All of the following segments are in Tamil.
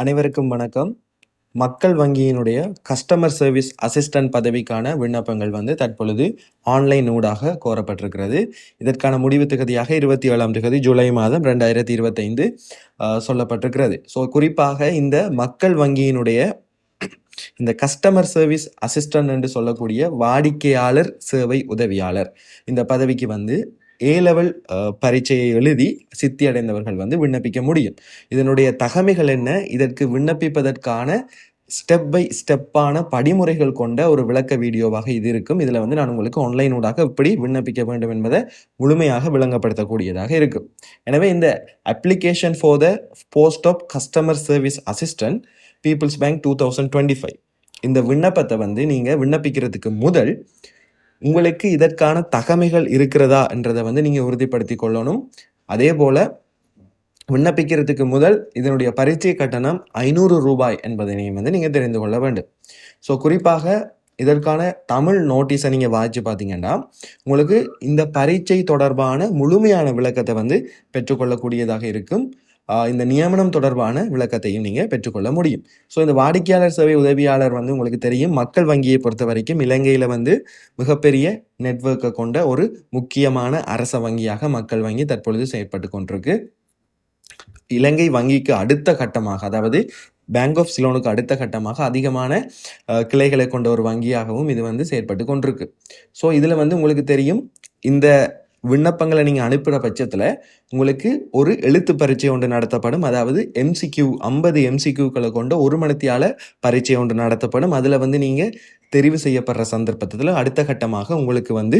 அனைவருக்கும் வணக்கம். மக்கள் வங்கியினுடைய கஸ்டமர் சர்வீஸ் அசிஸ்டன்ட் பதவிக்கான விண்ணப்பங்கள் வந்து தற்பொழுது ஆன்லைன் ஊடாக கோரப்பட்டிருக்கிறது. இதற்கான முடிவு திகதியாக 27ஆம் திகதி ஜூலை மாதம் ரெண்டாயிரத்தி இருபத்தைந்து சொல்லப்பட்டிருக்கிறது. ஸோ குறிப்பாக இந்த மக்கள் வங்கியினுடைய இந்த கஸ்டமர் சர்வீஸ் அசிஸ்டன்ட் என்று சொல்லக்கூடிய வாடிக்கையாளர் சேவை உதவியாளர். இந்த பதவிக்கு வந்து ஏ லெவல் பரீட்சையை எழுதி சித்தி அடைந்தவர்கள் வந்து விண்ணப்பிக்க முடியும். இதனுடைய தகமைகள் என்ன? இதற்கு விண்ணப்பிப்பதற்கான ஸ்டெப் பை ஸ்டெப்பான படிமுறைகள் கொண்ட ஒரு விளக்க வீடியோவாக இது இருக்கும். இதில் வந்து நான் உங்களுக்கு ஆன்லைன் ஊடாக எப்படி விண்ணப்பிக்க வேண்டும் என்பதை முழுமையாக விளங்கப்படுத்தக்கூடியதாக இருக்கும். எனவே இந்த application for the post of customer service assistant people's bank 2025 இந்த விண்ணப்பத்தை வந்து நீங்கள் விண்ணப்பிக்கிறதுக்கு முதல், உங்களுக்கு இதற்கான தகமைகள் இருக்கிறதா என்றதை வந்து நீங்கள் உறுதிப்படுத்தி கொள்ளணும். அதே போல் விண்ணப்பிக்கிறதுக்கு முதல் இதனுடைய பரீட்சை கட்டணம் ஐநூறு ரூபாய் என்பதனையும் வந்து நீங்கள் தெரிந்து கொள்ள வேண்டும். ஸோ குறிப்பாக இதற்கான தமிழ் நோட்டீஸை நீங்கள் வாய்ச்சி பார்த்தீங்கன்னா, உங்களுக்கு இந்த பரீட்சை தொடர்பான முழுமையான விளக்கத்தை வந்து பெற்றுக்கொள்ளக்கூடியதாக இருக்கும். இந்த நியமனம் தொடர்பான விளக்கத்தையும் நீங்கள் பெற்றுக்கொள்ள முடியும். ஸோ இந்த வாடிக்கையாளர் சேவை உதவியாளர் வந்து உங்களுக்கு தெரியும். மக்கள் வங்கியை பொறுத்த வரைக்கும் இலங்கையில் வந்து மிகப்பெரிய நெட்ஒர்க்கை கொண்ட ஒரு முக்கியமான அரச வங்கியாக மக்கள் வங்கி தற்பொழுது செயற்பட்டு கொண்டிருக்கு. இலங்கை வங்கிக்கு அடுத்த கட்டமாக, அதாவது பேங்க் ஆஃப் சிலோனுக்கு அடுத்த கட்டமாக அதிகமான கிளைகளை கொண்ட ஒரு வங்கியாகவும் இது வந்து செயற்பட்டு கொண்டிருக்கு. ஸோ இதில் வந்து உங்களுக்கு தெரியும், இந்த விண்ணப்பங்களை நீங்கள் அனுப்புகிற பட்சத்தில் உங்களுக்கு ஒரு எழுத்து பரீட்சை ஒன்று நடத்தப்படும். அதாவது எம்சிக்யூ ஐம்பது எம்சிக்யூக்களை கொண்ட 1 மணித்தியால பரீட்சை ஒன்று நடத்தப்படும். அதில் வந்து நீங்கள் தெரிவு செய்யப்படுற சந்தர்ப்பத்தில் அடுத்த கட்டமாக உங்களுக்கு வந்து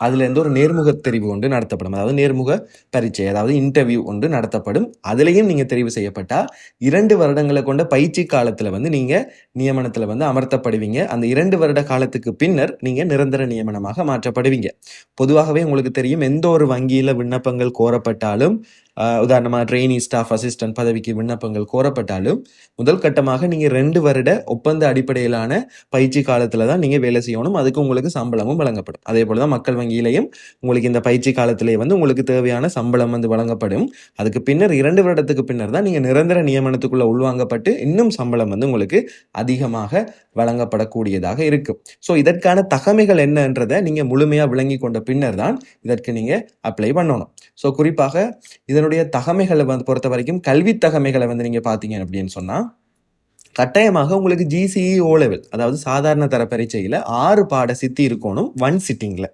அதுலேருந்து ஒரு நேர்முக தெரிவு ஒன்று நடத்தப்படும். அதாவது நேர்முக பரீட்சை, அதாவது இன்டர்வியூ ஒன்று நடத்தப்படும். அதுலேயும் நீங்கள் தெரிவு செய்யப்பட்டால் இரண்டு வருடங்களை கொண்ட பயிற்சி காலத்தில் வந்து நீங்கள் நியமனத்தில் வந்து அமர்த்தப்படுவீங்க. அந்த இரண்டு வருட காலத்துக்கு பின்னர் நீங்கள் நிரந்தர நியமனமாக மாற்றப்படுவீங்க. பொதுவாகவே உங்களுக்கு தெரியும், எந்த ஒரு வங்கியில் விண்ணப்பங்கள் கோரப்பட்டாலும், உதாரணமாக ட்ரெயினி ஸ்டாஃப் அசிஸ்டன்ட் பதவிக்கு விண்ணப்பங்கள் கோரப்பட்டாலும், முதல் கட்டமாக நீங்கள் ரெண்டு வருட ஒப்பந்த அடிப்படையிலான பயிற்சி காலத்தில் தான் நீங்கள் வேலை செய்யணும். அதுக்கு உங்களுக்கு சம்பளமும் வழங்கப்படும். அதே போல் தான் மக்கள் வங்கியிலையும் உங்களுக்கு இந்த பயிற்சி காலத்திலே வந்து உங்களுக்கு தேவையான சம்பளம் வந்து வழங்கப்படும். அதுக்கு பின்னர் இரண்டு வருடத்துக்கு பின்னர் தான் நீங்கள் நிரந்தர நியமனத்துக்குள்ள உள்வாங்கப்பட்டு, இன்னும் சம்பளம் வந்து உங்களுக்கு அதிகமாக வழங்கப்படக்கூடியதாக இருக்கும். ஸோ இதற்கான தகமைகள் என்னன்றதை நீங்கள் முழுமையாக விளங்கி கொண்ட பின்னர் தான் இதற்கு நீங்கள் அப்ளை பண்ணணும். ஸோ குறிப்பாக இதனுடைய தகமைகளை வந்து பொறுத்த வரைக்கும் கல்வி தகமைகளை வந்து நீங்கள் பார்த்தீங்க அப்படின்னு சொன்னால் கட்டாயமாக உங்களுக்கு ஜிசிஇ ஓ லெவல் அதாவது சாதாரண தர பரீட்சையில் ஆறு பாட சித்தி இருக்கணும் ஒன் சிட்டிங்கில்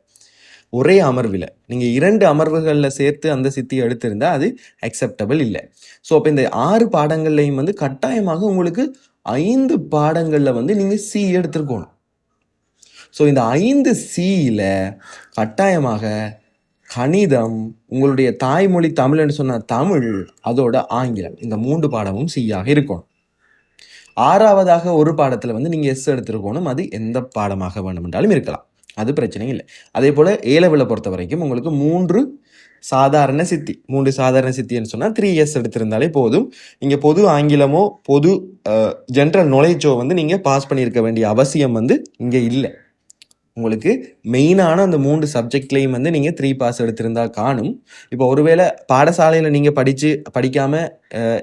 ஒரே அமர்வில். நீங்கள் இரண்டு அமர்வுகளில் சேர்த்து அந்த சித்தி எடுத்திருந்தால் அது அக்செப்டபிள் இல்லை. ஸோ அப்போ இந்த ஆறு பாடங்கள்லையும் வந்து கட்டாயமாக உங்களுக்கு ஐந்து பாடங்களில் வந்து நீங்கள் சி எடுத்திருக்கோணும். ஸோ இந்த ஐந்து சியில் கட்டாயமாக கணிதம், உங்களுடைய தாய்மொழி தமிழ்ன்னு சொன்னால் தமிழ், அதோட ஆங்கிலம். இந்த மூன்று பாடமும் சியாக இருக்கணும். ஆறாவதாக ஒரு பாடத்தில் வந்து நீங்கள் எஸ் எடுத்திருக்கோணும். அது எந்த பாடமாக வேண்டுமென்றாலும் இருக்கலாம். அது பிரச்சனை இல்லை அதே போல் ஏலவில் பொறுத்த வரைக்கும் உங்களுக்கு மூன்று சாதாரண சித்தி. மூன்று சாதாரண சித்தின்னு சொன்னால் த்ரீ எஸ் எடுத்திருந்தாலே போதும். நீங்கள் பொது ஆங்கிலமோ, பொது ஜென்ரல் நுழைச்சோ வந்து நீங்கள் பாஸ் பண்ணியிருக்க வேண்டிய அவசியம் வந்து இங்கே இல்லை உங்களுக்கு மெயினான அந்த மூன்று சப்ஜெக்ட்லேயும் வந்து நீங்கள் த்ரீ பாஸ் எடுத்திருந்தால் காணும். இப்போ ஒருவேளை பாடசாலையில் நீங்கள் படித்து படிக்காமல்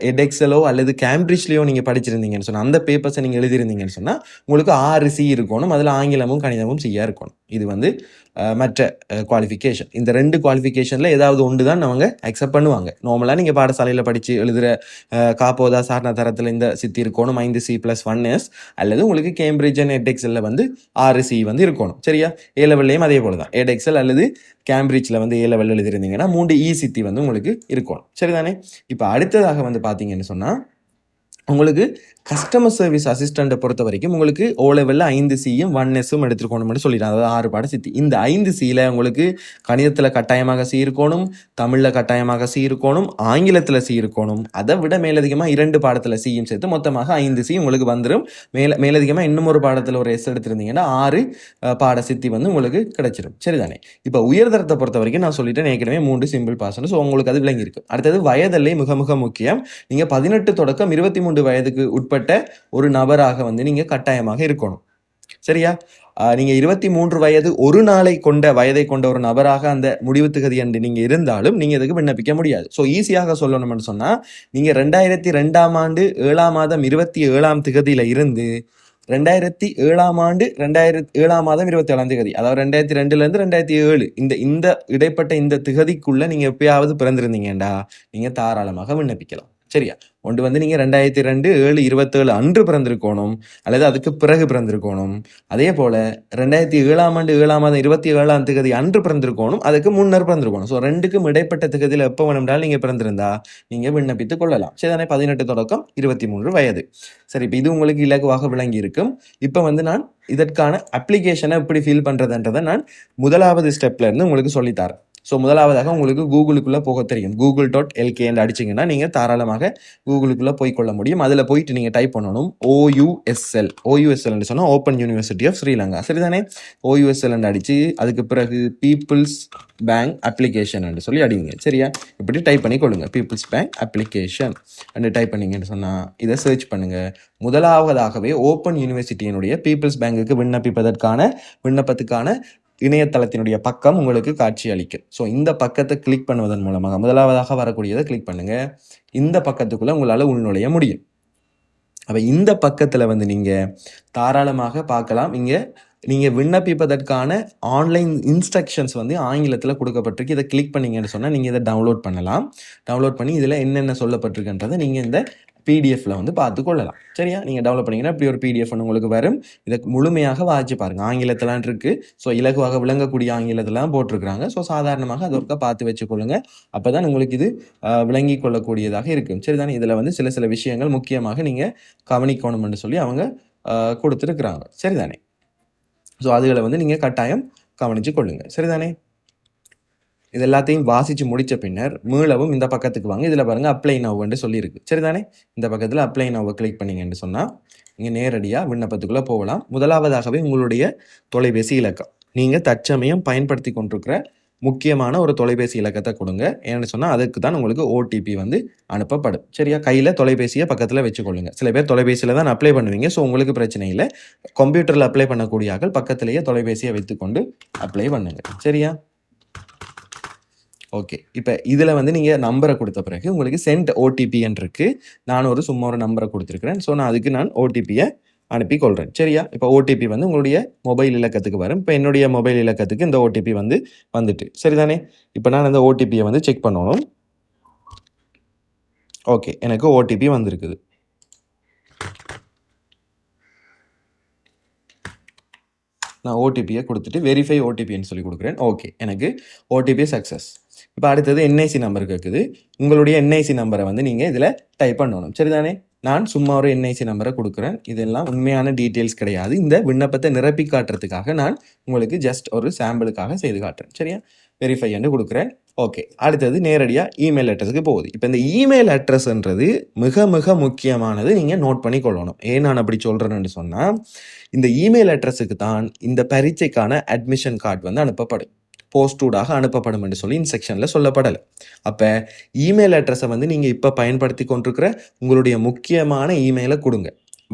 எடெக்ஸலோ எட்எக்ஸலோ அல்லது கேம்பிரிட்ஜ்லேயோ நீங்கள் படிச்சிருந்தீங்கன்னு சொன்னால் அந்த பேப்பர்ஸை நீங்கள் எழுதியிருந்தீங்கன்னு சொன்னால் உங்களுக்கு ஆறு சி இருக்கணும் அதில் ஆங்கிலமும், கணிதமும் சியாக இருக்கணும். இது வந்து மற்ற குவாலிஃபிகேஷன். இந்த ரெண்டு குவாலிஃபிகேஷனில் ஏதாவது ஒன்று தான் அவங்க அக்செப்ட் பண்ணுவாங்க. நார்மலாக நீங்கள் பாடசாலையில் படித்து எழுதுகிற காப்போதா சாரண தரத்தில் இந்த சித்தி இருக்கணும் ஐந்து சி ப்ளஸ் ஒன் எஸ் அல்லது உங்களுக்கு கேம்பிரிட்ஜ் அண்ட் எட்எக்ஸல்ல வந்து ஆறு சி வந்து இருக்கணும் சரியா? ஏ லெவல்லையும் அதே போல தான். எட்எக்ஸல் அல்லது கேம்பிரிட்ஜில் வந்து ஏ லெவல் எழுதியிருந்தீங்கன்னா 3 இ சித்தி வந்து உங்களுக்கு இருக்கோணும். சரிதானே? இப்போ அடுத்ததாக வந்து பார்த்தீங்கன்னு சொன்னால் உங்களுக்கு கஸ்டமர் சர்வீஸ் அசிஸ்டண்ட்டை பொறுத்த வரைக்கும் உங்களுக்கு ஓ லெவல்ல 5 சியும், ஒன் எஸ்ஸும் எடுத்திருக்கோணும்னு சொல்லிடுறாங்க அதாவது ஆறு பாட சித்தி. இந்த ஐந்து சியில் உங்களுக்கு கணிதத்தில் கட்டாயமாக சி இருக்கணும் தமிழில் கட்டாயமாக சி இருக்கணும் ஆங்கிலத்தில் சி இருக்கணும் அதை விட மேலதிகமாக இரண்டு பாடத்தில் சியும் சேர்த்து மொத்தமாக ஐந்து சி உங்களுக்கு வந்துடும் மேல மேலதிகமாக இன்னும் ஒரு பாடத்தில் ஒரு எஸ் எடுத்திருந்தீங்கன்னா ஆறு பாட சித்தி வந்து உங்களுக்கு கிடைச்சிடும் சரிதானே? உயர்தரத்தை பொறுத்த வரைக்கும் நான் சொல்லிட்டேன் ஏற்கனவே மூன்று சிம்பிள் பாஸ்ன்னு. ஸோ உங்களுக்கு அது விளங்கியிருக்கு. அடுத்தது வயதெல்லை மிக மிக முக்கியம். நீங்கள் பதினெட்டு தொடக்கம் இருபத்தி மூணு 23 வயதுக்கு உட்பட்ட ஒரு நபராக வந்து நீங்க கட்டாயமாக இருக்கணும். சரியா? ஆஹ் நீங்க இருபத்தி மூன்று வயது ஒரு நாளை கொண்ட வயதை கொண்ட ஒரு நபராக அந்த முடிவு திகதி என்று நீங்க இருந்தாலும் நீங்க இதுக்கு விண்ணப்பிக்க முடியாது ஸோ ஈஸியாக சொல்லணும்னு சொன்னா நீங்க ரெண்டாயிரத்தி ரெண்டாம் ஆண்டு ஏழாம் மாதம் இருபத்தி ஏழாம் திகதியில இருந்து ரெண்டாயிரத்தி ஏழாம் ஆண்டு ரெண்டாயிரத்தி ஏழாம் மாதம் இருபத்தி ஏழாம் திகதி அதாவது ரெண்டாயிரத்தி ரெண்டுல இருந்து ரெண்டாயிரத்தி ஏழு இந்த இந்த இடைப்பட்ட இந்த திகதிக்குள்ள நீங்க எப்பயாவது பிறந்திருந்தீங்கடா நீங்கள் தாராளமாக விண்ணப்பிக்கலாம் சரியா? ஒன்று வந்து நீங்கள் ரெண்டாயிரத்தி ரெண்டு ஏழு இருபத்தேழு அன்று பிறந்திருக்கணும் அல்லது அதுக்கு பிறகு பிறந்திருக்கணும். அதே போல் ரெண்டாயிரத்தி ஏழாம் ஆண்டு ஏழாம் மாதம் இருபத்தி ஏழாம் திகதி அன்று பிறந்திருக்கணும் அதுக்கு முன்னர் பிறந்திருக்கணும். ஸோ ரெண்டுக்கும் இடைப்பட்ட திகதியில் எப்போ வேணும்னாலும் நீங்கள் பிறந்திருந்தா நீங்கள் விண்ணப்பித்துக் கொள்ளலாம். சரிதானே? பதினெட்டு தொடக்கம் இருபத்தி மூன்று வயது. சரி இப்போ இது உங்களுக்கு இலகுவாக விளங்கி இருக்கும் இப்போ வந்து நான் இதற்கான அப்ளிகேஷனை எப்படி ஃபீல் பண்ணுறதுன்றதை நான் முதலாவது ஸ்டெப்லேருந்து உங்களுக்கு சொல்லித்தரேன் ஸோ முதலாவதாக உங்களுக்கு கூகுளுக்குள்ளே போக தெரியும். கூகுள் டாட் எல்கேன்னு அடிச்சிங்கன்னா நீங்கள் தாராளமாக கூகுளுக்குள்ளே போய் கொள்ள முடியும். அதில் போயிட்டு நீங்கள் டைப் பண்ணணும் ஓயுஎஸ்எல் ஓயுஎஸ்எல்னு சொன்னால் ஓப்பன் யூனிவர்சிட்டி ஆஃப் ஸ்ரீலங்கா சரிதானே? ஓயுஎஸ்எல்னு அடித்து அதுக்கு பிறகு பீப்புள்ஸ் பேங்க் அப்ளிகேஷன் சொல்லி அடிங்க. சரியா? இப்படி டைப் பண்ணி கொள்ளுங்கள் people's bank application and type பண்ணிங்கன்னு சொன்னால் இதை சர்ச் பண்ணுங்கள் முதலாவதாகவே ஓப்பன் யூனிவர்சிட்டியினுடைய பீப்புள்ஸ் பேங்குக்கு விண்ணப்பிப்பதற்கான விண்ணப்பத்துக்கான இணையதளத்தினுடைய பக்கம் உங்களுக்கு காட்சி அளிக்கும். ஸோ இந்த பக்கத்தை கிளிக் பண்ணுவதன் மூலமாக முதலாவதாக வரக்கூடியதை கிளிக் பண்ணுங்கள் இந்த பக்கத்துக்குள்ளே உங்களால் உள்நுழைய முடியும். அப்போ இந்த பக்கத்தில் வந்து நீங்கள் தாராளமாக பார்க்கலாம். இங்கே நீங்கள் விண்ணப்பிப்பதற்கான ஆன்லைன் இன்ஸ்ட்ரக்ஷன்ஸ் வந்து ஆங்கிலத்தில் கொடுக்கப்பட்டிருக்கு. இதை கிளிக் பண்ணீங்கன்னு சொன்னால் நீங்கள் இதை டவுன்லோட் பண்ணலாம். டவுன்லோட் பண்ணி இதில் என்னென்ன சொல்லப்பட்டிருக்குன்றதை நீங்கள் இந்த பிடிஎஃப்ல வந்து பார்த்து கொள்ளலாம் சரியா? நீங்கள் டெவலப் பண்ணீங்கன்னா இப்படி ஒரு பிடிஎஃப் உங்களுக்கு வரும். இதை முழுமையாக வாசிச்சு பாருங்க. ஆங்கிலத்திலாம் இருக்கு. ஸோ இலகுவாக விளங்கக்கூடிய ஆங்கிலத்திலாம் போட்டிருக்கிறாங்க. ஸோ சாதாரணமாக அது ஒருக்கா பார்த்து வச்சுக்கொள்ளுங்க. அப்போ தான் உங்களுக்கு இது விளங்கி கொள்ளக்கூடியதாக இருக்கும். சரிதானே? இதில் வந்து சில சில விஷயங்கள் முக்கியமாக நீங்கள் கவனிக்கணும்னு சொல்லி அவங்க கொடுத்துருக்குறாங்க. சரிதானே? ஸோ அதுகளை வந்து நீங்கள் கட்டாயம் கவனிச்சு கொள்ளுங்க. சரிதானே? இது எல்லாத்தையும் வாசித்து முடிச்ச பின்னர் மீளவும் இந்த பக்கத்துக்கு வாங்க. இதில் பாருங்கள் அப்ளை நவ்வுன்னு சொல்லியிருக்கு. சரிதானே? இந்த பக்கத்தில் அப்ளை நவ்வை கிளிக் பண்ணிங்கன்னு சொன்னால் நீங்கள் நேரடியாக விண்ணப்பத்துக்குள்ளே போகலாம். முதலாவதாகவே உங்களுடைய தொலைபேசி இலக்கம். நீங்கள் தற்சமயம் பயன்படுத்தி கொண்டிருக்கிற முக்கியமான ஒரு தொலைபேசி இலக்கத்தை கொடுங்க. ஏன்னு சொன்னால் அதுக்கு தான் உங்களுக்கு ஓடிபி வந்து அனுப்பப்படும். சரியா? கையில் தொலைபேசியை பக்கத்தில் வச்சுக்கொள்ளுங்க. சில பேர் தொலைபேசியில் தான் அப்ளை பண்ணுவீங்க. ஸோ உங்களுக்கு பிரச்சனை இல்லை. கம்ப்யூட்டரில் அப்ளை பண்ணக்கூடிய ஆக்கள் பக்கத்திலேயே தொலைபேசியை வைத்துக்கொண்டு அப்ளை பண்ணுங்க. சரியா? ஓகே இப்போ இதில் வந்து நீங்கள் நம்பரை கொடுத்த பிறகு உங்களுக்கு சென்ட் ஓடிபின்னு இருக்குது நான் ஒரு சும்மா ஒரு நம்பரை கொடுத்துருக்குறேன். ஸோ நான் அதுக்கு நான் ஓடிபியை அனுப்பி கொள்கிறேன் சரியா? இப்போ ஓடிபி வந்து உங்களுடைய மொபைல் இலக்கத்துக்கு வரும். இப்போ என்னுடைய மொபைல் இலக்கத்துக்கு இந்த ஓடிபி வந்து வந்துட்டு. சரிதானே? இப்போ நான் அந்த ஓடிபியை வந்து செக் பண்ணணும். ஓகே எனக்கு ஓடிபி வந்திருக்குது. நான் ஓடிபியை கொடுத்துட்டு வெரிஃபை ஓடிபின்னு சொல்லி கொடுக்குறேன். ஓகே எனக்கு ஓடிபி சக்ஸஸ் இப்போ அடுத்தது என்ஐசி நம்பர் கேட்குது உங்களுடைய என்ஐசி நம்பரை வந்து நீங்கள் இதில் டைப் பண்ணணும். சரிதானே? நான் சும்மா ஒரு என்ஐசி நம்பரை கொடுக்குறேன். இதெல்லாம் உண்மையான டீட்டெயில்ஸ் கிடையாது. இந்த விண்ணப்பத்தை நிரப்பி காட்டுறதுக்காக நான் உங்களுக்கு ஜஸ்ட் ஒரு சாம்பிளுக்காக செய்து காட்டுறேன். சரியா? வெரிஃபை என்று கொடுக்குறேன். ஓகே அடுத்தது நேரடியாக இமெயில் அட்ரஸுக்கு போகுது. இப்போ இந்த இமெயில் அட்ரஸ்ன்றது மிக மிக முக்கியமானது நீங்கள் நோட் பண்ணி கொள்ளணும். ஏன் நான் அப்படி சொல்கிறேன்னு சொன்னால் இந்த இமெயில் அட்ரஸுக்கு தான் இந்த பரீட்சைக்கான அட்மிஷன் கார்டு வந்து அனுப்பப்படும். போஸ்டூடாக அனுப்பப்படும் என்று சொல்லி இன்செக்ஷனில் சொல்லப்படலை. அப்போ இமெயில் அட்ரஸை வந்து நீங்கள் இப்போ பயன்படுத்தி கொண்டிருக்கிற உங்களுடைய முக்கியமான இமெயிலை கொடுங்க.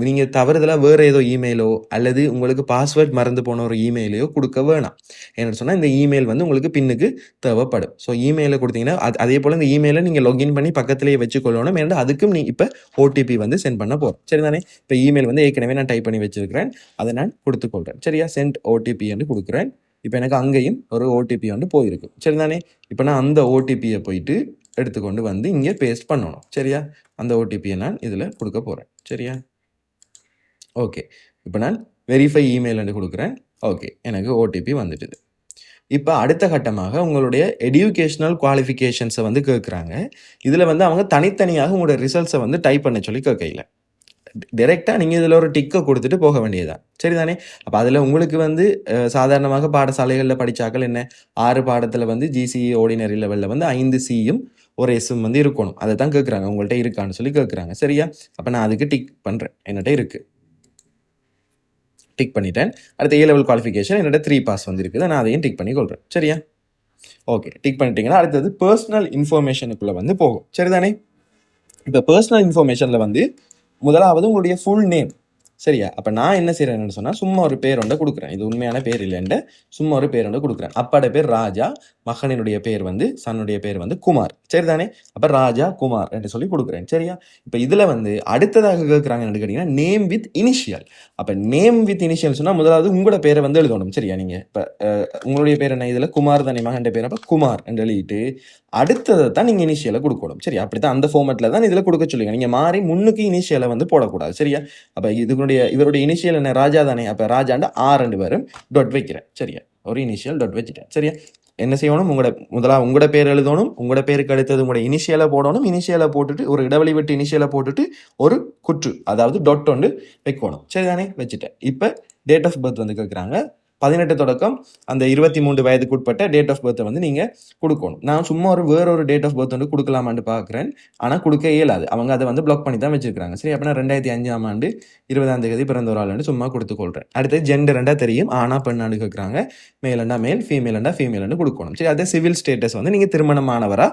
நீங்கள் தவறுதலாக வேறு ஏதோ இமெயிலோ அல்லது உங்களுக்கு பாஸ்வேர்ட் மறந்து போன ஒரு இமெயிலையோ கொடுக்க வேணாம். என்னென்னு சொன்னால் இந்த இமெயில் வந்து உங்களுக்கு பின்னுக்கு தேவைப்படும். ஸோ இமெயிலை கொடுத்தீங்கன்னா அது அதே போல் இந்த இமெயிலை நீங்கள் லாகின் பண்ணி பக்கத்துலேயே வச்சுக்கொள்ளணும். ஏன்னா அதுக்கும் நீ இப்போ ஓடிபி வந்து சென்ட் பண்ண போகிறோம் சரிதானே? இப்போ இமெயில் வந்து ஏற்கனவே நான் டைப் பண்ணி வச்சுருக்கிறேன். அதை நான் கொடுத்துக்கொள்கிறேன் சரியா? சென்ட் ஓடிபி என்று கொடுக்குறேன். இப்போ எனக்கு அங்கேயும் ஒரு ஓடிபி வந்து போயிருக்கு. சரிதானே? இப்போ நான் அந்த ஓடிபியை போயிட்டு எடுத்துக்கொண்டு வந்து இங்கே பேஸ்ட் பண்ணணும். சரியா? அந்த ஓடிபியை நான் இதில் கொடுக்க போகிறேன் சரியா? ஓகே இப்போ நான் வெரிஃபை இமெயில் கொடுக்குறேன். ஓகே எனக்கு ஓடிபி வந்துட்டுது. இப்போ அடுத்த கட்டமாக உங்களுடைய எடியூகேஷனல் குவாலிஃபிகேஷன்ஸை வந்து கேட்குறாங்க இதில் வந்து அவங்க தனித்தனியாக உங்களோட ரிசல்ட்ஸை வந்து டைப் பண்ண சொல்லி கேட்கல டைரெக்டாக நீங்கள் இதில் ஒரு டிக்கை கொடுத்துட்டு போக வேண்டியதுதான். சரிதானே? அப்போ அதில் உங்களுக்கு வந்து சாதாரணமாக பாடசாலைகளில் படித்தாக்கள் என்ன? ஆறு பாடத்தில் வந்து ஜிசிஇ ஆர்டினரி லெவலில் வந்து ஐந்து சியும் ஒரு எஸ்ஸும் வந்து இருக்கணும். அதை தான் கேட்குறாங்க உங்கள்கிட்ட இருக்கான்னு சொல்லி கேட்குறாங்க சரியா? அப்போ நான் அதுக்கு டிக் பண்ணுறேன் என்னட்ட இருக்குது டிக் பண்ணிட்டேன். அடுத்து ஏ லெவல் குவாலிஃபிகேஷன் என்னோட த்ரீ பாஸ் வந்து இருக்குது. நான் அதையும் டிக் பண்ணி கொள்கிறேன் சரியா? ஓகே டிக் பண்ணிட்டீங்கன்னா அடுத்தது பர்சனல் இன்ஃபர்மேஷனுக்குள்ளே வந்து போகும். சரிதானே? இப்போ பர்சனல் இன்ஃபர்மேஷனில் வந்து முதலாவது உங்களுடைய ஃபுல் நேம் சரியா? அப்போ நான் என்ன செய்கிறேன்னு சொன்னால் சும்மா ஒரு பேர் ஒன்றை கொடுக்குறேன். இது உண்மையான பேர் இல்லைன்ற சும்மா ஒரு பேர் ஒன்றை கொடுக்குறேன். அப்பாட பேர் ராஜா மகனினுடைய பேர் வந்து சன்னுடைய பேர் வந்து குமார். சரி தானே அப்போ ராஜா குமார் என்று சொல்லி கொடுக்குறேன். சரியா? இப்போ இதில் வந்து அடுத்ததாக கேட்குறாங்கன்னு கேட்டிங்கன்னா நேம் வித் இனிஷியல் அப்போ நேம் வித் இனிஷியல் சொன்னால் முதலாவது உங்களோட பேரை வந்து எழுதணும். சரியா நீங்கள் இப்போ உங்களுடைய பேர் என்ன? இதில் குமார் தானே மகன் பேர். அப்போ குமார் என்று எழுதிட்டு அடுத்ததை தான் நீங்கள் இனிஷியலை கொடுக்கணும். சரி அப்படித்தான் அந்த ஃபார்மேட்ல தான் இதில் கொடுக்க சொல்லுங்க நீங்கள் மாறி முன்னுக்கு இனிஷியலை வந்து போடக்கூடாது. சரியா? அப்போ இதுனுடைய இவருடைய இனிஷியல் என்ன? ராஜா தானே. அப்போ ராஜாண்ட ஆ ரெண்டு பேரும் டொட் வைக்கிறேன். சரியா? ஒரு இனிஷியல் டொட் வச்சுட்டேன். சரியா? என்ன செய்யணும்? உங்களோட முதலாக உங்களோட பேர் எழுதணும். உங்களோட பேருக்கு அடுத்தது உங்களோட இனிஷியலை போடணும். இனிஷியலை போட்டுட்டு ஒரு இடைவெளி விட்டு இனிஷியலை போட்டுட்டு ஒரு குற்று அதாவது டொட் ஒன்று வைக்கணும். சரிதானே? வச்சுட்டேன். இப்போ டேட் ஆஃப் பர்த் வந்து கேட்குறாங்க பதினெட்டு தொடக்கம் அந்த இருபத்தி மூன்று வயதுக்கு உட்பட்ட டேட் ஆஃப் பர்த்தை வந்து நீங்கள் கொடுக்கணும். நான் சும்மா ஒரு வேற ஒரு டேட் ஆஃப் பர்த் வந்து கொடுக்கலாமான்னு பார்க்குறேன். ஆனால் கொடுக்க இயலாது. அவங்க அதை வந்து பிளாக் பண்ணி தான் வச்சிருக்காங்க சரி அப்படின்னா ரெண்டாயிரத்தி அஞ்சாம் ஆண்டு இருபதாம் தேதி பிறந்த ஒரு ஆள்னு சும்மா கொடுத்துக்கொள்கிறேன் அடுத்து ஜெண்டர்ண்டா தெரியும். ஆனா பெண்ணாண்டு கேட்குறாங்க மேலண்டா மேல் ஃபீமேலண்டா ஃபீமேல்னு கொடுக்கணும். சரி அதே சிவில் ஸ்டேட்டஸ் வந்து நீங்கள் திருமணமானவரா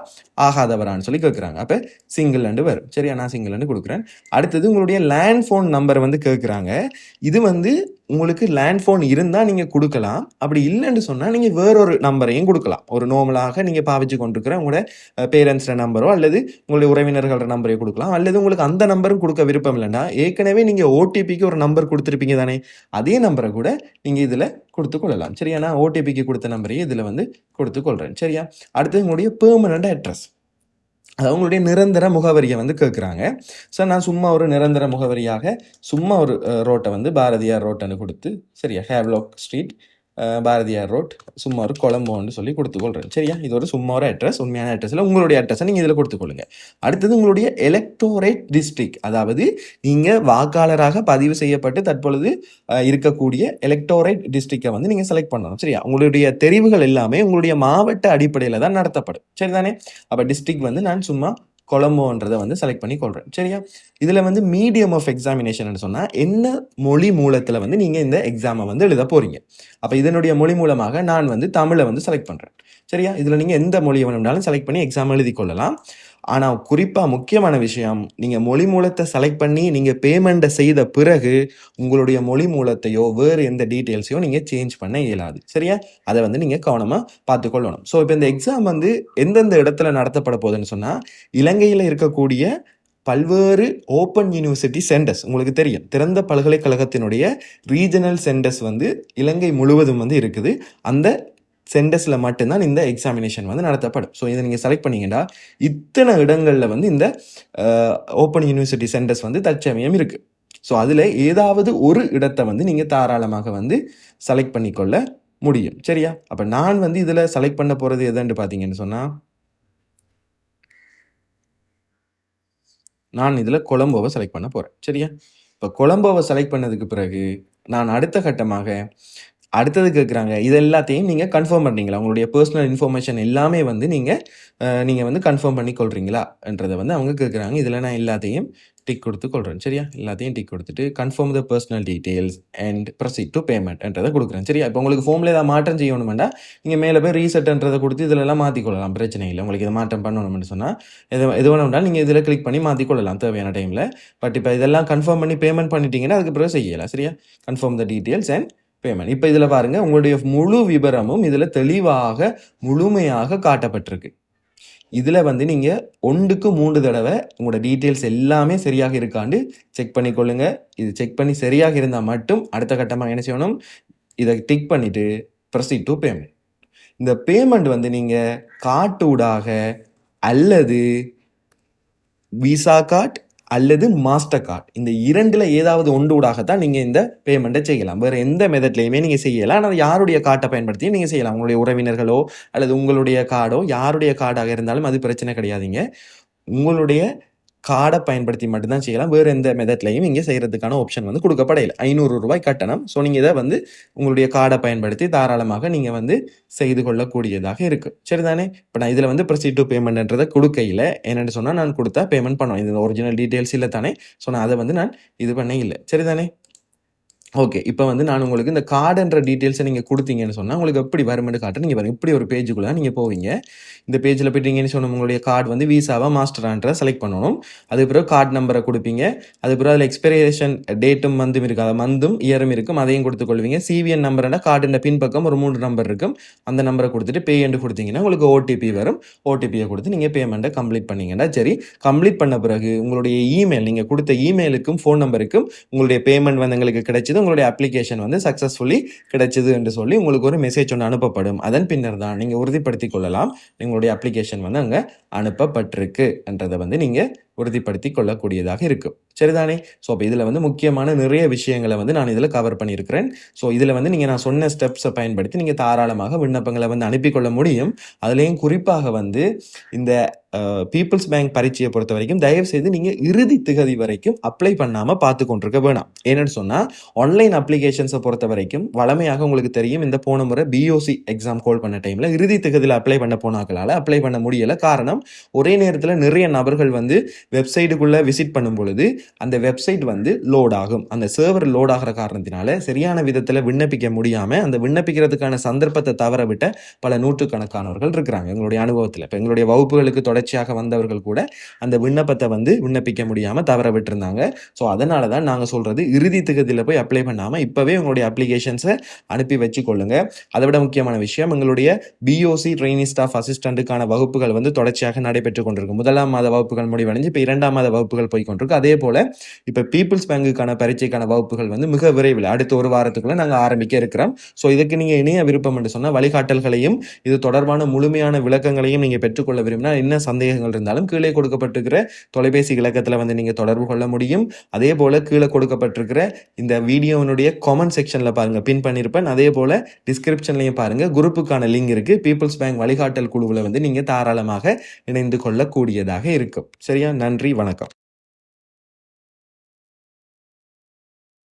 ஆகாதவரான்னு சொல்லி கேட்குறாங்க அப்போ சிங்கிள் அண்டு வரும். சரியா நான் சிங்கிள் அண்டு கொடுக்குறேன். அடுத்தது உங்களுடைய லேண்ட் ஃபோன் நம்பர் வந்து கேட்குறாங்க இது வந்து உங்களுக்கு லேண்ட் ஃபோன் இருந்தால் நீங்கள் கொடுக்கலாம். அப்படி இல்லைன்னு சொன்னால் நீங்கள் வேறொரு நம்பரையும் கொடுக்கலாம். ஒரு நார்மலாக நீங்கள் பாவிச்சு கொண்டிருக்கிற உங்களோட பேரண்ட்ஸோட நம்பரோ அல்லது உங்களுடைய உறவினர்களோட நம்பரையோ கொடுக்கலாம். அல்லது உங்களுக்கு அந்த நம்பரும் கொடுக்க விருப்பம் இல்லைன்னா ஏற்கனவே நீங்கள் ஓடிபிக்கு ஒரு நம்பர் கொடுத்துருப்பீங்க தானே? அதே நம்பரை கூட நீங்கள் இதில் கொடுத்து கொள்ளலாம். சரியா? நான் ஓடிபிக்கு கொடுத்த நம்பரையும் இதில் வந்து கொடுத்து கொள்கிறேன் சரியா? அடுத்தது உங்களுடைய பெர்மனண்ட் அட்ரஸ் அது அவங்களுடைய நிரந்தர முகவரியை வந்து கேட்குறாங்க ஸோ நான் சும்மா ஒரு நிரந்தர முகவரியாக சும்மா ஒரு ரோட்டை வந்து பாரதியார் ரோட்டன்னு கொடுத்து சரியா ஹேவ்லாக் ஸ்ட்ரீட் பாரதியார் ரோட் சும்மா ஒரு கொழம்போன்னு சொல்லி கொடுத்துக்கொள்கிறேன் சரியா? இது ஒரு சும்மா ஒரு அட்ரஸ் உண்மையான அட்ரஸில் உங்களுடைய அட்ரஸை நீங்கள் இதில் கொடுத்துக்கொள்ளுங்க. அடுத்தது உங்களுடைய எலக்டோரேட் டிஸ்ட்ரிக் அதாவது நீங்கள் வாக்காளராக பதிவு செய்யப்பட்டு தற்பொழுது இருக்கக்கூடிய எலக்டோரேட் டிஸ்ட்ரிக்டை வந்து நீங்கள் செலக்ட் பண்ணணும். சரியா? உங்களுடைய தெரிவுகள் எல்லாமே உங்களுடைய மாவட்ட அடிப்படையில் தான் நடத்தப்படும். சரிதானே? அப்போ டிஸ்ட்ரிக் வந்து நான் சும்மா கொலம்போன்றதை வந்து செலக்ட் பண்ணி கொள்கிறேன் சரியா? இதில் வந்து மீடியம் ஆஃப் எக்ஸாமினேஷன் சொன்னால் என்ன மொழி மூலத்தில் வந்து நீங்கள் இந்த எக்ஸாமை வந்து எழுத போகிறீங்க அப்போ இதனுடைய மொழி மூலமாக நான் வந்து தமிழை வந்து செலக்ட் பண்ணுறேன் சரியா? இதில் நீங்கள் எந்த மொழியை வேணும்னாலும் செலக்ட் பண்ணி எக்ஸாம் எழுதி கொள்ளலாம். ஆனால் குறிப்பாக முக்கியமான விஷயம் நீங்கள் மொழி மூலத்தை செலக்ட் பண்ணி நீங்கள் பேமெண்ட்டை செய்த பிறகு உங்களுடைய மொழி மூலத்தையோ வேறு எந்த டீட்டெயில்ஸையோ நீங்கள் சேஞ்ச் பண்ண இயலாது. சரியா? அதை வந்து நீங்கள் கவனமாக பார்த்துக்கொள்ளணும் ஸோ இப்போ இந்த எக்ஸாம் வந்து எந்தெந்த இடத்துல நடத்தப்பட போகுதுன்னு சொன்னால் இலங்கையில் இருக்கக்கூடிய பல்வேறு ஓப்பன் யூனிவர்சிட்டி சென்டர்ஸ் உங்களுக்கு தெரியும். திறந்த பல்கலைக்கழகத்தினுடைய ரீஜனல் சென்டர்ஸ் வந்து இலங்கை முழுவதும் வந்து இருக்குது. அந்த சென்டர்ஸில் மட்டும்தான் இந்த எக்ஸாமினேஷன் வந்து நடத்தப்படும். ஸோ இதை நீங்கள் செலக்ட் பண்ணீங்கன்னா இத்தனை இடங்களில் வந்து இந்த ஓப்பன் யூனிவர்சிட்டி சென்டர்ஸ் வந்து தற்சமயம் இருக்குது ஸோ அதில் ஏதாவது ஒரு இடத்தை வந்து நீங்கள் தாராளமாக வந்து செலக்ட் பண்ணிக்கொள்ள முடியும். சரியா? அப்போ நான் வந்து இதில் செலக்ட் பண்ண போகிறது எதுன்னு பார்த்தீங்கன்னு சொன்னால் நான் இதில் கொலம்போவை செலக்ட் பண்ண போகிறேன் சரியா? இப்போ கொலம்போவை செலக்ட் பண்ணதுக்கு பிறகு நான் அடுத்த கட்டமாக அடுத்தது கேட்குறாங்க இது எல்லாத்தையும் நீங்கள் கன்ஃபார்ம் பண்ணுறீங்களா உங்களுடைய பர்சனல் இன்ஃபர்மேஷன் எல்லாமே வந்து நீங்கள் நீங்கள் வந்து கன்ஃபார்ம் பண்ணி கொள்றீங்களா என்றதை வந்து அவங்க கேட்குறாங்க இதில் நான் எல்லாத்தையும் டிக் கொடுத்து கொள்கிறேன் சரியா? எல்லாத்தையும் டிக் கொடுத்துட்டு confirm the personal details and proceed to payment என்றதை கொடுக்குறேன். சரியா? இப்போ உங்களுக்கு ஃபோமில் ஏதாவது மாற்றம் செய்யணுமெண்டா நீங்கள் மேலே போய் ரீசெட்ன்றதை கொடுத்து இதிலெல்லாம் மாற்றிக்கொள்ளலாம் பிரச்சனை இல்லை. உங்களுக்கு இதை மாற்றம் பண்ணணும்னு சொன்னால் எது எது வேணும்னா நீங்கள் இதில் கிளிக் பண்ணி மாற்றிக்கொள்ளலாம் தேவையான டைமில் பட் இப்போ இதெல்லாம் கன்ஃபார்ம் பண்ணி பேமெண்ட் பண்ணிட்டீங்கன்னா அதுக்கு பிறகு செய்யலாம். சரியா? Confirm the details and payment இப்போ இதில் பாருங்கள் உங்களுடைய முழு விவரமும் இதில் தெளிவாக முழுமையாக காட்டப்பட்டிருக்கு. இதில் வந்து நீங்கள் ஒன்றுக்கு மூன்று தடவை உங்களோட டீட்டெயில்ஸ் எல்லாமே சரியாக இருக்காண்டு செக் பண்ணிக்கொள்ளுங்க. இது செக் பண்ணி சரியாக இருந்தால் மட்டும் அடுத்த கட்டமாக என்ன செய்யணும்? இதை டிக் பண்ணிவிட்டு ப்ரொசீட் டு பேமெண்ட் இந்த பேமெண்ட் வந்து நீங்கள் காட்டூடாக அல்லது விசா கார்டு அல்லது மாஸ்டர் கார்டு இந்த இரண்டில் ஏதாவது ஒன்று ஊடாகத்தான் நீங்கள் இந்த பேமெண்ட்டை செய்யலாம். வேறு எந்த மெதட்லையுமே நீங்கள் செய்யலாம் ஆனால் யாருடைய கார்டை பயன்படுத்தி நீங்கள் செய்யலாம். உங்களுடைய உறவினர்களோ அல்லது உங்களுடைய கார்டோ யாருடைய கார்டாக இருந்தாலும் அது பிரச்சனை கிடையாதுங்க. உங்களுடைய கார்டை பயன்படுத்தி மட்டும்தான் செய்யலாம். வேறு எந்த மெத்தட்லையும் இங்கே செய்கிறதுக்கான ஆப்ஷன் வந்து கொடுக்கப்படையில். ஐநூறு ரூபாய் கட்டணம். ஸோ நீங்கள் இதை வந்து உங்களுடைய கார்டை பயன்படுத்தி தாராளமாக நீங்கள் வந்து செய்து கொள்ளக்கூடியதாக இருக்குது சரிதானே? இப்போ நான் இதில் வந்து ப்ரொசீட் டு பேமெண்ட்ன்றதை கொடுக்கையில் என்னென்னு சொன்னால் நான் கொடுத்தா பேமெண்ட் பண்ணுவேன். இது ஒரிஜினல் டீட்டெயில்ஸ் இல்லை தானே? ஸோ நான் அதை வந்து நான் இது பண்ண இல்லை. சரிதானே? ஓகே. இப்போ வந்து நான் உங்களுக்கு இந்த கார்டுன்ற டீட்டெயில்ஸை நீங்கள் கொடுத்தீங்கன்னு சொன்னால் உங்களுக்கு எப்படி வரும்ன்னு கார்டு நீங்கள் பாருங்க. இப்படி ஒரு பேஜுக்குள்ளே நீங்கள் போவீங்க. இந்த பேஜில் போயிட்டீங்கன்னு சொன்ன உங்களுடைய கார்டு வந்து விசாவாக மாஸ்டரான்ற செலக்ட் பண்ணணும். அதுக்கு பிறகு கார்டு நம்பரை கொடுப்பீங்க அதுக்கு பிறகு அதில் எக்ஸ்பிரேஷன் டேட்டும் மந்தும் இருக்கு. அதை மந்தும், இயரும் இருக்கும். அதையும் கொடுத்துக்கொள்வீங்க சிவிஎன் நம்பர்னா கார்டின் பின்பக்கம் ஒரு மூணு நம்பர் இருக்கும். அந்த நம்பரை கொடுத்துட்டு பே என்று குடுத்தீங்கன்னா, உங்களுக்கு ஓடிபி வரும். ஓடிபியை கொடுத்து நீங்கள் பேமெண்ட்டை கம்ப்ளீட் பண்ணீங்கன்னா சரி. கம்ப்ளீட் பண்ண பிறகு உங்களுடைய இமெயில் நீங்கள் கொடுத்த இமெயிலுக்கும், ஃபோன் நம்பருக்கும் உங்களுடைய பேமெண்ட் வந்து எங்களுக்கு கிடைச்சது. உங்களுடைய அப்ளிகேஷன் வந்து சக்ஸஸ்ஃபுல்லி கிடைச்சது என்று சொல்லி உங்களுக்கு ஒரு மெசேஜ் ஒன்று அனுப்பப்படும். அதன் பின்னர் தான் நீங்கள் உறுதிப்படுத்திக் கொள்ளலாம். உங்களுடைய அப்ளிகேஷன் வந்து அங்கே அனுப்பப்பட்டிருக்கு என்றதை வந்து நீங்கள் உறுதிப்படுத்தி கொள்ளக்கூடியதாக இருக்கும். சரிதானே? ஸோ, அப்போ இதில் வந்து முக்கியமான நிறைய விஷயங்களை வந்து நான் இதில் கவர் பண்ணியிருக்கிறேன். ஸோ, இதில் வந்து நீங்கள் நான் சொன்ன ஸ்டெப்ஸை பயன்படுத்தி நீங்கள் தாராளமாக விண்ணப்பங்களை வந்து அனுப்பிக் கொள்ள முடியும். அதுலேயும் குறிப்பாக வந்து இந்த பீப்புள்ஸ் பேங்க் பரீட்சையை பொறுத்தவரைக்கும் தயவு செய்து நீங்கள் இறுதி திகதி வரைக்கும் அப்ளை பண்ணாமல் பார்த்து கொண்டிருக்க வேணாம். ஏன்னு சொன்னால் ஆன்லைன் அப்ளிகேஷன்ஸை பொறுத்த வரைக்கும் வழமையாக உங்களுக்கு தெரியும் இந்த போன முறை பிஓசி எக்ஸாம் கால் பண்ண டைமில் இறுதி திகதியில் அப்ளை பண்ண போனாக்களால் அப்ளை பண்ண முடியலை காரணம் ஒரே நேரத்தில் நிறைய நபர்கள் வந்து வெப்சைட்டுக்குள்ளே விசிட் பண்ணும் பொழுது, அந்த வெப்சைட் வந்து லோட் ஆகும். அந்த சர்வர் லோட் ஆகிற காரணத்தினால சரியான விதத்தில் விண்ணப்பிக்க முடியாமல் அந்த விண்ணப்பிக்கிறதுக்கான சந்தர்ப்பத்தை தவற விட்ட பல நூற்றுக்கணக்கானவர்கள் இருக்கிறாங்க. எங்களுடைய அனுபவத்தில் இப்போ எங்களுடைய வகுப்புகளுக்கு தொடர்ச்சியாக வந்தவர்கள் கூட அந்த விண்ணப்பத்தை வந்து விண்ணப்பிக்க முடியாமல் தவற விட்டுருந்தாங்க ஸோ, அதனால தான் நாங்கள் சொல்கிறது இறுதி திகதியில் போய் அப்ளை பண்ணாமல் இப்போவே உங்களுடைய அப்ளிகேஷன்ஸை அனுப்பி வச்சுக்கொள்ளுங்க அதை விட முக்கியமான விஷயம் எங்களுடைய பிஓசி ட்ரைனிங் ஸ்டாஃப் அசிஸ்டண்ட்டுக்கான வகுப்புகள் வந்து தொடர்ச்சியாக நடைபெற்று கொண்டிருக்கும் முதலாம் மாத வகுப்புகள் முடிவடைஞ்சு இப்போ இரண்டாம் மாத வகுப்புகள் போய்க் அதே போல் இப்போ பீப்பிள்ஸ் பேங்குக்கான பரீட்சைக்கான வகுப்புகள் வந்து மிக விரைவில் அடுத்த ஒரு வாரத்துக்குள்ளே நாங்கள் ஆரம்பிக்க இருக்கிறோம். ஸோ, இதுக்கு நீங்கள் இணைய விருப்பம் என்று சொன்னால் வழிகாட்டல்களையும், இது தொடர்பான முழுமையான விளக்கங்களையும் நீங்கள் பெற்றுக்கொள்ள விரும்பினா, என்ன சந்தேகங்கள் இருந்தாலும் கீழே கொடுக்கப்பட்டிருக்கிற தொலைபேசி இலக்கத்தில் வந்து நீங்கள் தொடர்பு கொள்ள முடியும். அதே போல் கீழே கொடுக்கப்பட்டிருக்கிற இந்த வீடியோவினுடைய காமெண்ட் செக்ஷனில் பாருங்கள் பின் பண்ணியிருப்பேன். அதே போல் டிஸ்கிரிப்ஷன்லையும் பாருங்கள் குரூப்புக்கான லிங்க் இருக்குது பீப்புள்ஸ் பேங்க் வழிகாட்டல் குழுவில் வந்து நீங்கள் தாராளமாக இணைந்து கொள்ளக்கூடியதாக இருக்கும். சரியா? நன்றி, வணக்கம்.